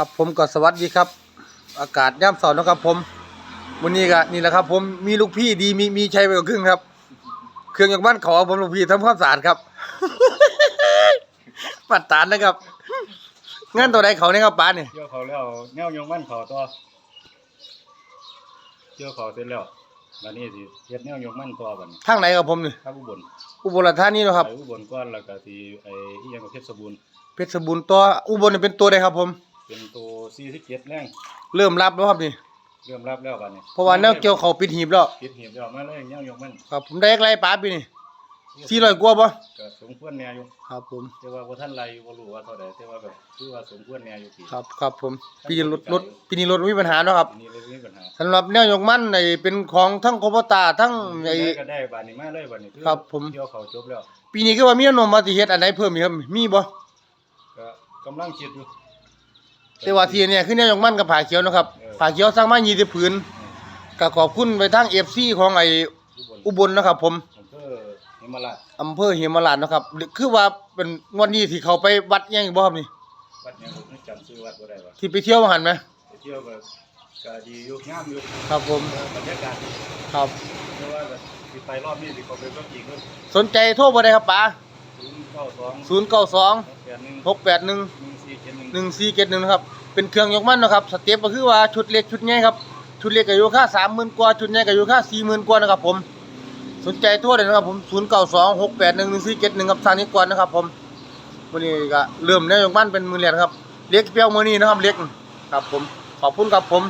ครับผมก็สวัสดีครับ อากาศย่ำเสาร์นะครับผมวันนี้ก็นี่แหละครับ ผมมีลูกพี่ดีมีมีชัยไปกว่าครึ่งครับ เครื่องจากบ้านเขาผมลูกพี่ทำความสะอาดครับ ปัดตานนะครับงานตัวใดเขาเนี่ยครับป้าเนี่ยเกี่ยวเขาแล้วแนวยงมันเขาตัวเกี่ยวเขาเสร็จแล้วบัดนี้สิเฮ็ดแนวยงมันตัวบัดนี้ทางไหนครับผมนี่ครับอุบลอุบลราชธานีเนาะครับไปอุบลก่อนแล้วก็สิไอ้อีหยังก็เพชรบูรณ์เพชรบูรณ์ตัวอุบลนี่เป็นตัวใดครับผม เป็นตัว47แรงเริ่มรับแล้วครับนี่ เริ่มรับแล้วบัดนี้เพราะว่าแนวเกี่ยวเขาปิดหีบแล้ว ปิดหีบแล้วมาเลยแนวยงมันครับผมได้ไรป้าปีนี่สี่ร้อยกว่าป่ะก็สมควรแน่อยู่ครับผมแต่ว่าบ่ทันไรบ่รู้ว่าเท่าใดแต่ว่าแบบคือว่าสมควรแน่อยู่ปีครับครับผมปีนี้รถรถปีนี้รถไม่มีปัญหาเนาะครับอันนี้เลยมีปัญหาสำหรับแนวยกมันในเป็นของทั้งโคโบตาทั้งไอ้ได้ก็ได้บัดนี้มาเลยบัดนี้อครับผมเกี่ยวเขาจบแล้ว ปีนี้คือว่ามีแนวโน้มว่าสิเฮ็ดอันไหนเพิ่มอีกครับมีบ่ก็กำลังคิดอยู่ แต่ว่าทีเนี่ยคือแนวยกมันกับผาเขียวเนาะครับเออผาเขียวสร้างมา20ผืนก็ขอบคุณไปทาง FC ของไอ้อุบลอุบลนะครับ ผมอำเภอหิมาลาชอำเภอเหมราชเนาะครับ คือว่าเป็นงวดนี้ที่เขาไปวัดยังอีกบ่ครับนี่วัดหยังบ่จำชื่อวัดบ่ได้ว่าที่ไปเที่ยวมาหันไหมไปเที่ยวก็ก็ดีอยู่งามอยู่ครับผมบรรยากาศครับเพราะว่าแบบสิไปรอบนี้สิเขาไปก็อีกเพิ่นสนใจโทรบ่ได้ครับป๋า092 092 681 681 1471หนึ่งสี่เจ็ดหนึ่งนะครับ เป็นเครื่องยกมันนะครับ สเต็ปก็คือว่าชุดเล็กชุดใหญ่ครับ ชุดเล็กก็อยู่ค่าสามหมื่นกว่า ชุดใหญ่ก็อยู่ค่าสี่หมื่นกว่านะครับผม สนใจโทั่วเลยนะครับผมศูนย์เก้าสองหกแปดหนึ่งหนึ่งสี่เจ็ดหนึ่งครับทางนี้ก่อนนะครับผมวันนี้ก็เริ่มแนวยกมันเป็นมือเรียนครับ เล็กเปรี้ยวมือนี้นะครับ เล็ก ครับผม ขอบคุณครับผม